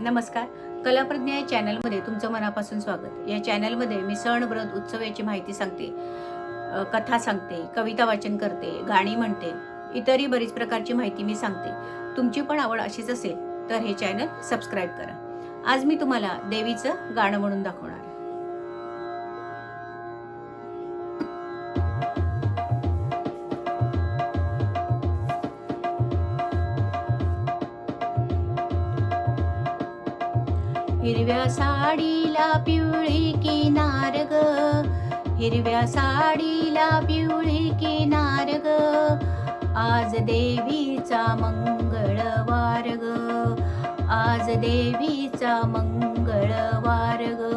नमस्कार. कलाप्रज्ञा या चॅनलमध्ये तुमचं मनापासून स्वागत. या चॅनलमध्ये मी सण व्रत उत्सव याची माहिती सांगते कथा सांगते कविता वाचन करते गाणी म्हणते इतरही बरीच प्रकारची माहिती मी सांगते. तुमची पण आवड अशीच असेल तर हे चॅनल सबस्क्राईब करा. आज मी तुम्हाला देवीचं गाणं म्हणून दाखवणार हिरव्या साडीला पिवळी किनार ग. हिरव्या साडीला पिवळी किनार ग. आज देवीचा मंगळवार ग. आज देवीचा मंगळवार ग.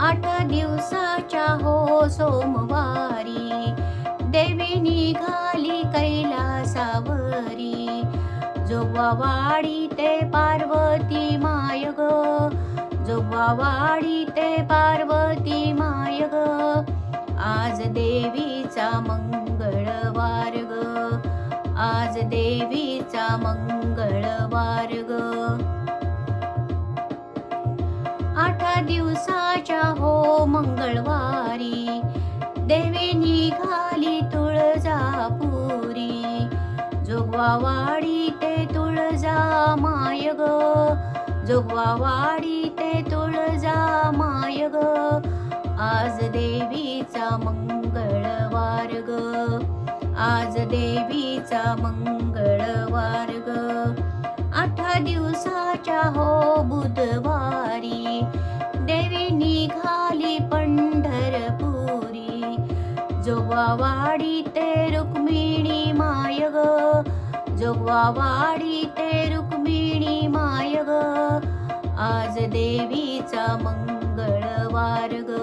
आठ दिवसाच्या हो सोमवारी देवी निघाली कैलासावर जोगवावाडी ते पार्वती माय ग. जोगवावाडी ते पार्वती माय ग. आज देवीचा मंगळवार ग. आज देवीचा मंगळवार ग. आठ दिवसाच्या हो मंगळवारी देवी निघाली तुळजापुरी. जोगवावाडी ते माय ग जोगवावाडी ते तुळजा माय ग आज देवीचा मंगळवार ग आज देवीचा मंगळवार ग आठ दिवसाच्या हो बुधवारी. देवी निघाली पंढरपुरी. जोगवावाडी ते रुक्मिणी माय ग जोगवावाडी ते रुक्मिणी माय ग आज देवीचा मंगळवार ग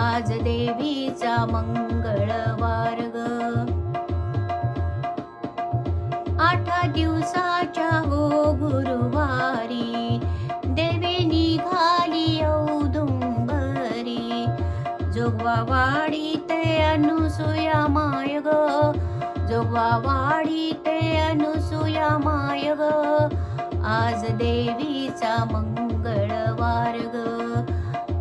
आज देवीचा मंगळवार ग आठ दिवसाच्या हो गुरुवारी देवी निघाली औदुंबरी. जोगवावाडी ते अनुसुया माय ग जोगवावाडी ते अनुसुया माय ग आज देवीचा मंगळवार ग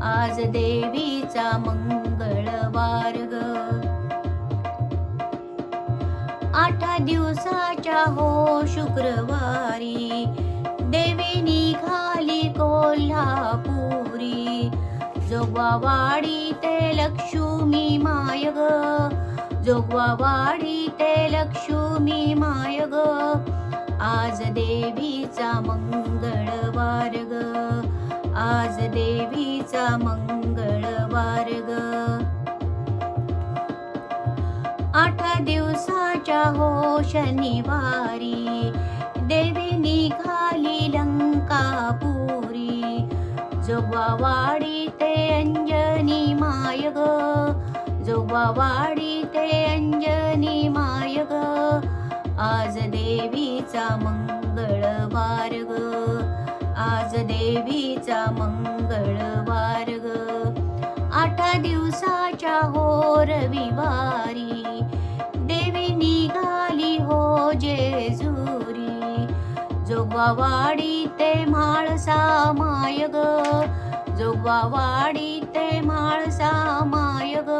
आज देवीचा मंगळवार ग आठ दिवसाच्या हो शुक्रवारी देवी निघाली कोल्हापुरी. जोगवावाडी ते लक्ष्मी माय ग जोगवावाडी ते लक्ष्मी माय ग. आज देवीचा मंगळवार ग. आज देवीचा मंगळवार ग. आठ दिवसाच्या हो शनिवारी देवी निघाली लंकापुरी. जोगवावाडी ते अंजनी माय ग. जोगवावाडी ते अंजनी माय ग आज देवीचा मंगळवार ग. आज देवीचा मंगळवार ग. आठ दिवसाच्या हो रविवारी देवी निघाली हो जेजुरी. जोगवावाडी ते म्हाळसा माय ग. जोगवावाडी ते म्हाळसा माय ग.